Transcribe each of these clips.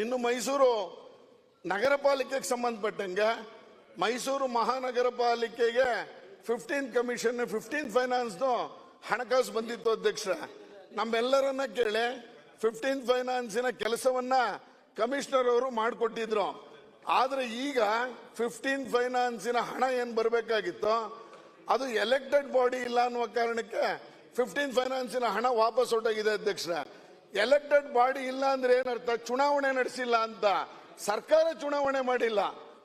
ಇನ್ನು ಮೈಸೂರು ನಗರ ಪಾಲಿಕೆಗೆ ಸಂಬಂಧಪಟ್ಟಂಗೆ ಮೈಸೂರು ಮಹಾನಗರ ಪಾಲಿಕೆಗೆ ಫಿಫ್ಟೀನ್ ಕಮಿಷನ್ ಫಿಫ್ಟೀನ್ ಫೈನಾನ್ಸ್ನು ಹಣಕಾಸು ಬಂದಿತ್ತು ಅಧ್ಯಕ್ಷ. ನಮ್ಮೆಲ್ಲರನ್ನ ಕೇಳಿ ಫಿಫ್ಟೀನ್ ಫೈನಾನ್ಸಿನ ಕೆಲಸವನ್ನ ಕಮಿಷನರ್ ಅವರು ಮಾಡಿಕೊಟ್ಟಿದ್ರು. ಆದ್ರೆ ಈಗ ಫಿಫ್ಟೀನ್ ಫೈನಾನ್ಸಿನ ಹಣ ಏನ್ ಬರಬೇಕಾಗಿತ್ತು? ಅದು ಎಲೆಕ್ಟೆಡ್ ಬಾಡಿ ಇಲ್ಲ ಅನ್ನುವ ಕಾರಣಕ್ಕೆ ಫಿಫ್ಟೀನ್ ಫೈನಾನ್ಸಿನ ಹಣ ವಾಪಸ್ ಹೊರಟೋಗಿದೆ ಅಧ್ಯಕ್ಷ. ಎಲೆಕ್ಟೆಡ್ ಬಾಡಿ ಇಲ್ಲ ಅಂದ್ರೆ ಏನರ್ಥ ಚುನಾವಣೆ ನಡೆಸಿಲ್ಲ ಅಂತ. ಸರ್ಕಾರ ಚುನಾವಣೆ ಮಾಡಿಲ್ಲ.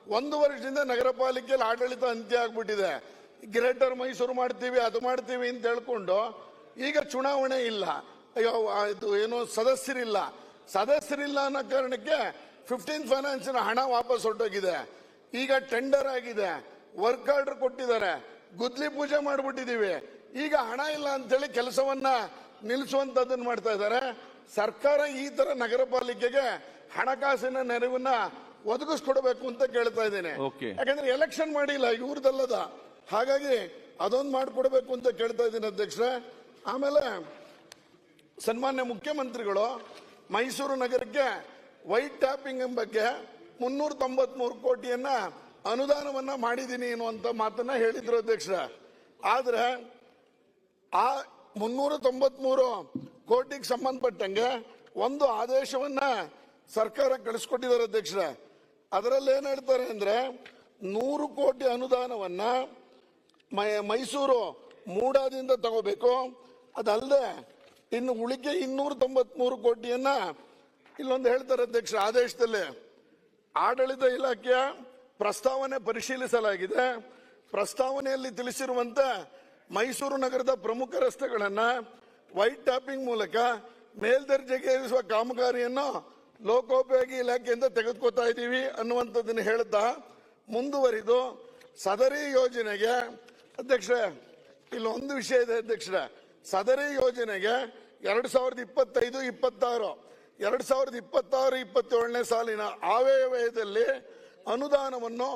ಒಂದು ವರ್ಷದಿಂದ ನಗರ ಪಾಲಿಕೆಯಲ್ಲಿ ಆಡಳಿತ ಅಂತ್ಯ ಆಗ್ಬಿಟ್ಟಿದೆ. ಗ್ರೇಟರ್ ಮೈಸೂರು ಮಾಡ್ತೀವಿ, ಅದು ಮಾಡ್ತೀವಿ ಅಂತ ಹೇಳ್ಕೊಂಡು ಈಗ ಚುನಾವಣೆ ಇಲ್ಲ. ಅಯ್ಯೋ, ಇದು ಏನು ಸದಸ್ಯರಿಲ್ಲ. ಸದಸ್ಯರಿಲ್ಲ ಅನ್ನೋ ಕಾರಣಕ್ಕೆ ಫಿಫ್ಟೀನ್ ಫೈನಾನ್ಸಿನ ಹಣ ವಾಪಸ್ ಹೊರಟೋಗಿದೆ. ಈಗ ಟೆಂಡರ್ ಆಗಿದೆ. ವರ್ಕ್ ಆರ್ಡರ್ ಕೊಟ್ಟಿದ್ದಾರೆ. ಗುದ್ಲಿ ಪೂಜೆ ಮಾಡ್ಬಿಟ್ಟಿದೀವಿ ಈಗ ಹಣ ಇಲ್ಲ ಅಂತೇಳಿ ಕೆಲಸವನ್ನ ನಿಲ್ಲಿಸುವಂಥದ್ದನ್ನು ಮಾಡ್ತಾ ಇದ್ದಾರೆ. ಸರ್ಕಾರ ಈ ತರ ನಗರ ಪಾಲಿಕೆಗೆ ಹಣಕಾಸಿನ ನೆರವನ್ನ ಒದಗಿಸ್ಕೊಡ್ಬೇಕು ಅಂತ ಕೇಳ್ತಾ ಇದ್ದೇನೆ. ಯಾಕಂದ್ರೆ ಎಲೆಕ್ಷನ್ ಮಾಡಿಲ್ಲ ಇವ್ರದಲ್ಲದ ಹಾಗಾಗಿ ಅದೊಂದು ಮಾಡ್ಕೊಡ್ಬೇಕು ಅಂತ ಕೇಳ್ತಾ ಇದ್ದೀನಿ ಅಧ್ಯಕ್ಷ. ಆಮೇಲೆ ಸನ್ಮಾನ್ಯ ಮುಖ್ಯಮಂತ್ರಿಗಳು ಮೈಸೂರು ನಗರಕ್ಕೆ ವೈಟ್ ಟ್ಯಾಪಿಂಗ್ ಬಗ್ಗೆ ಮುನ್ನೂರ ತೊಂಬತ್ಮೂರು ಕೋಟಿಯನ್ನ ಅನುದಾನವನ್ನ ಮಾಡಿದ್ದೀನಿ ಅನ್ನುವಂತ ಮಾತನ್ನ ಹೇಳಿದ್ರು ಅಧ್ಯಕ್ಷ. ಆದ್ರೆ ಆ ಮುನ್ನೂರ ತೊಂಬತ್ಮೂರು ಕೋಟಿಗೆ ಸಂಬಂಧಪಟ್ಟಂಗೆ ಒಂದು ಆದೇಶವನ್ನ ಸರ್ಕಾರ ಕಳಿಸ್ಕೊಟ್ಟಿದ್ದಾರೆ ಅಧ್ಯಕ್ಷ ಅದರಲ್ಲಿ ಏನ್ ಹೇಳ್ತಾರೆ ಅಂದ್ರೆ ನೂರು ಕೋಟಿ ಅನುದಾನವನ್ನ ಮೈಸೂರು ಮೂಡಾದಿಂದ ತಗೋಬೇಕು. ಅದಲ್ಲದೆ ಇನ್ನು ಉಳಿಕೆ ಇನ್ನೂರ ತೊಂಬತ್ಮೂರು ಕೋಟಿಯನ್ನ ಇಲ್ಲೊಂದು ಹೇಳ್ತಾರೆ ಅಧ್ಯಕ್ಷ ಆದೇಶದಲ್ಲಿ. ಆಡಳಿತ ಇಲಾಖೆಯ ಪ್ರಸ್ತಾವನೆ ಪರಿಶೀಲಿಸಲಾಗಿದೆ. ಪ್ರಸ್ತಾವನೆಯಲ್ಲಿ ತಿಳಿಸಿರುವಂತೆ ಮೈಸೂರು ನಗರದ ಪ್ರಮುಖ ರಸ್ತೆಗಳನ್ನ ವೈಟ್ ಟ್ಯಾಪಿಂಗ್ ಮೂಲಕ ಮೇಲ್ದರ್ಜೆಗೇರಿಸುವ ಕಾಮಗಾರಿಯನ್ನು ಲೋಕೋಪಯೋಗಿ ಇಲಾಖೆಯಿಂದ ತೆಗೆದುಕೊತಾ ಇದ್ದೀವಿ ಅನ್ನುವಂಥದ್ದನ್ನು ಹೇಳ್ತಾ ಮುಂದುವರಿದು ಸದರಿ ಯೋಜನೆಗೆ ಅಧ್ಯಕ್ಷ ಇಲ್ಲೊಂದು ವಿಷಯ ಇದೆ ಅಧ್ಯಕ್ಷರ. ಸದರಿ ಯೋಜನೆಗೆ ಎರಡು ಸಾವಿರದ ಇಪ್ಪತ್ತೈದು, ಇಪ್ಪತ್ತಾರು, ಎರಡು ಸಾವಿರದ ಇಪ್ಪತ್ತಾರು, ಇಪ್ಪತ್ತೇಳನೇ ಸಾಲಿನ ಆಯವ್ಯಯದಲ್ಲಿ ಅನುದಾನವನ್ನು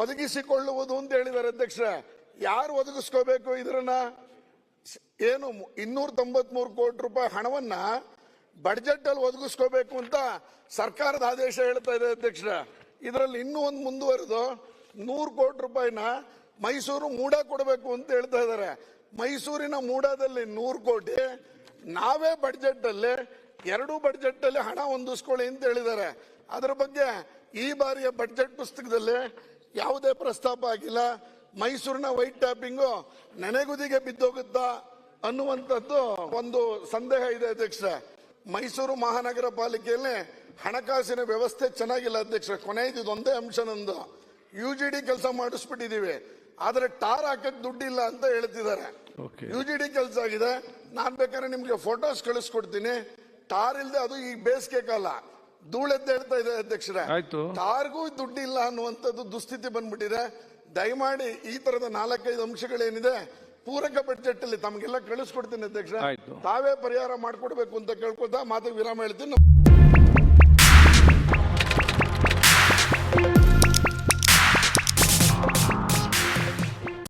ಒದಗಿಸಿಕೊಳ್ಳುವುದು ಅಂತ ಹೇಳಿದ್ದಾರೆ ಅಧ್ಯಕ್ಷ ಯಾರು ಒದಗಿಸ್ಕೋಬೇಕು ಇದರನ್ನ? ಏನು ಇನ್ನೂರ ತೊಂಬತ್ಮೂರು ಕೋಟಿ ರೂಪಾಯಿ ಹಣವನ್ನ ಬಡ್ಜೆಟ್ ಅಲ್ಲಿ ಒದಗಿಸ್ಕೋಬೇಕು ಅಂತ ಸರ್ಕಾರದ ಆದೇಶ ಹೇಳ್ತಾ ಇದೆ ಅಧ್ಯಕ್ಷರ. ಇದರಲ್ಲಿ ಇನ್ನೂ ಒಂದು ಮುಂದುವರೆದು ನೂರು ಕೋಟಿ ರೂಪಾಯಿನ ಮೈಸೂರು ಮೂಡ ಕೊಡಬೇಕು ಅಂತ ಹೇಳ್ತಾ ಇದ್ದಾರೆ. ಮೈಸೂರಿನ ಮೂಡದಲ್ಲಿ ನೂರು ಕೋಟಿ, ನಾವೇ ಬಡ್ಜೆಟ್ ಅಲ್ಲಿ ಎರಡು ಬಡ್ಜೆಟ್ ಅಲ್ಲಿ ಹಣ ಹೊಂದಿಸ್ಕೊಳ್ಳಿ ಅಂತ ಹೇಳಿದ್ದಾರೆ. ಅದರ ಬಗ್ಗೆ ಈ ಬಾರಿಯ ಬಡ್ಜೆಟ್ ಪುಸ್ತಕದಲ್ಲಿ ಯಾವುದೇ ಪ್ರಸ್ತಾಪ ಆಗಿಲ್ಲ. ಮೈಸೂರಿನ ವೈಟ್ ಟ್ಯಾಪಿಂಗು ನೆನೆಗುದಿಗೆ ಬಿದ್ದೋಗುತ್ತಾ ಅನ್ನುವಂಥದ್ದು ಒಂದು ಸಂದೇಹ ಇದೆ ಅಧ್ಯಕ್ಷ ಮೈಸೂರು ಮಹಾನಗರ ಪಾಲಿಕೆಯಲ್ಲಿ ಹಣಕಾಸಿನ ವ್ಯವಸ್ಥೆ ಚೆನ್ನಾಗಿಲ್ಲ ಅಧ್ಯಕ್ಷ ಕೊನೆಯದು ಒಂದೇ ಅಂಶ ನಂದು. ಯು ಜಿ ಡಿ ಕೆಲಸ ಮಾಡಿಸ್ಬಿಟ್ಟಿದೀವಿ ಆದ್ರೆ ಟಾರ್ ಹಾಕಕ್ ದುಡ್ಡಿಲ್ಲ ಅಂತ ಹೇಳ್ತಿದ್ದಾರೆ. ಯು ಜಿ ಡಿ ಕೆಲಸ ಆಗಿದೆ. ನಾನ್ ಬೇಕಾದ್ರೆ ನಿಮ್ಗೆ ಫೋಟೋಸ್ ಕಳಿಸ್ಕೊಡ್ತೀನಿ. ಟಾರ್ ಇಲ್ದೆ ಅದು ಈ ಬೇಸಿಗೆ ಕಾಲ. ಧೂಳೆದ್ದು ಹೇಳ್ತಾ ಇದೆ ಅಧ್ಯಕ್ಷರೇ. ಟಾರ್ಗೂ ದುಡ್ಡಿಲ್ಲ ಅನ್ನುವಂಥದ್ದು ದುಸ್ಥಿತಿ ಬಂದ್ಬಿಟ್ಟಿದೆ. ದಯಮಾಡಿ ಈ ತರದ ನಾಲ್ಕೈದು ಅಂಶಗಳೇನಿದೆ ಪೂರಕ ಬಜೆಟ್ ಅಲ್ಲಿ ತಮಗೆಲ್ಲ ಕಳಿಸ್ಕೊಡ್ತೀನಿ ಅಧ್ಯಕ್ಷ. ತಾವೇ ಪರಿಹಾರ ಮಾಡ್ಕೊಡ್ಬೇಕು ಅಂತ ಕೇಳ್ಕೊತಾ ಮಾತಿಗೆ ವಿರಾಮ ಹೇಳ್ತೀನಿ.